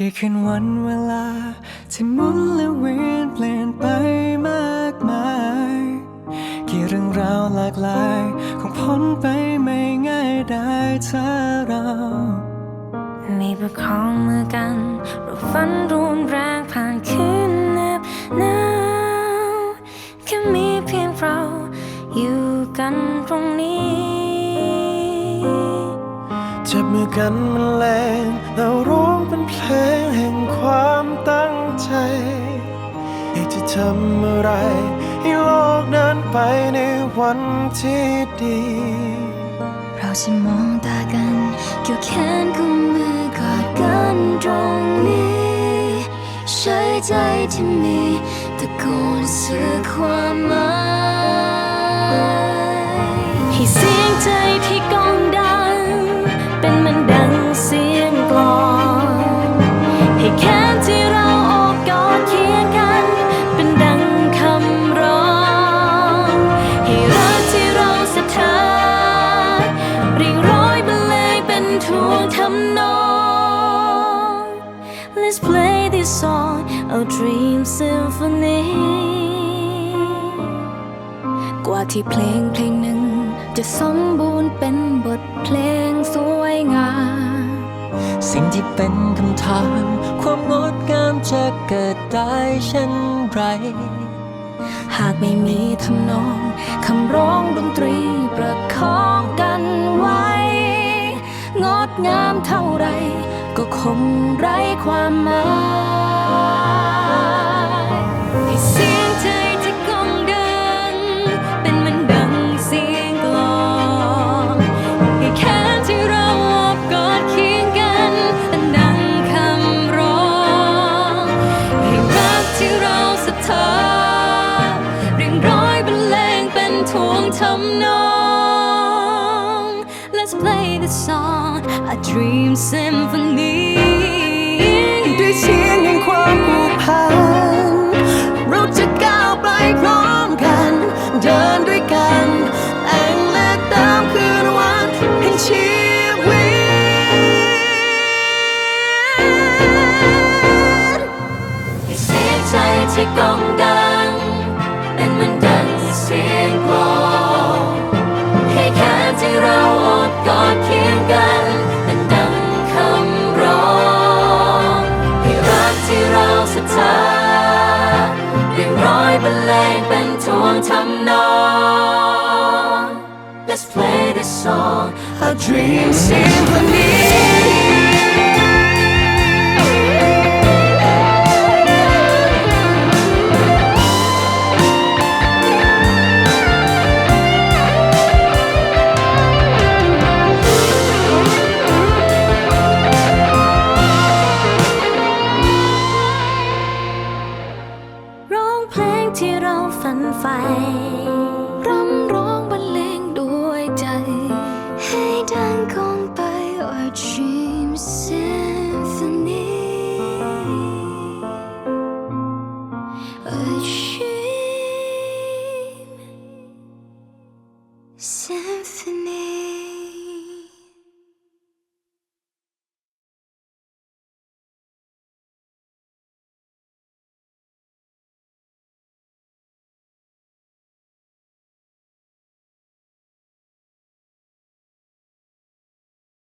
กี่คืนวันเวลา ที่หมุนและเวียนเปลี่ยนไปมากมาย กี่เรื่องราวหลากหลาย คงพ้นไปไม่ง่ายได้ถ้าเรามีประคองมือกันเราฝันรุนแรงผ่านคืนเหน็บหนาวแค่มีเพียงเรา อยู่กันตรงนี้จับมือกันมันแรงเราร้ เพลงแห่งความตั้งใจอยากจะทำอะไร ให้โลกเดินไปในวันที่ดี เราจะมองตากันเกี่ยวแขนกุมมือกอดกันตรงนี้ ใช้ใจที่มีตะโกนสื่อความหมายให้เสียงใจ Let's play this song a dream symphony กว่าที่เพลงเพลงหนึ่ง จะสมบูรณ์เป็นบทเพลงสวยงาม สิ่งที่เป็นคำถาม ความงดงามจะเกิดได้เช่นไร หากไม่มีทำนอง คำร้องดนตรีประคองกันไว้ งดงามเท่าไรก็ คงไร้ความหมาย Let's play the song a dream symphony ด้วยเสียงแห่งความผูกพันเราจะก้าวไปพร้อมกัน เดินด้วยกันแต่งและตามคืนวันแห่งชีวิตเสียงใจที่ก้องดัง a dream symphony ร้องเพลงที่เราฝันใฝ่รำร้องรรเลง 回去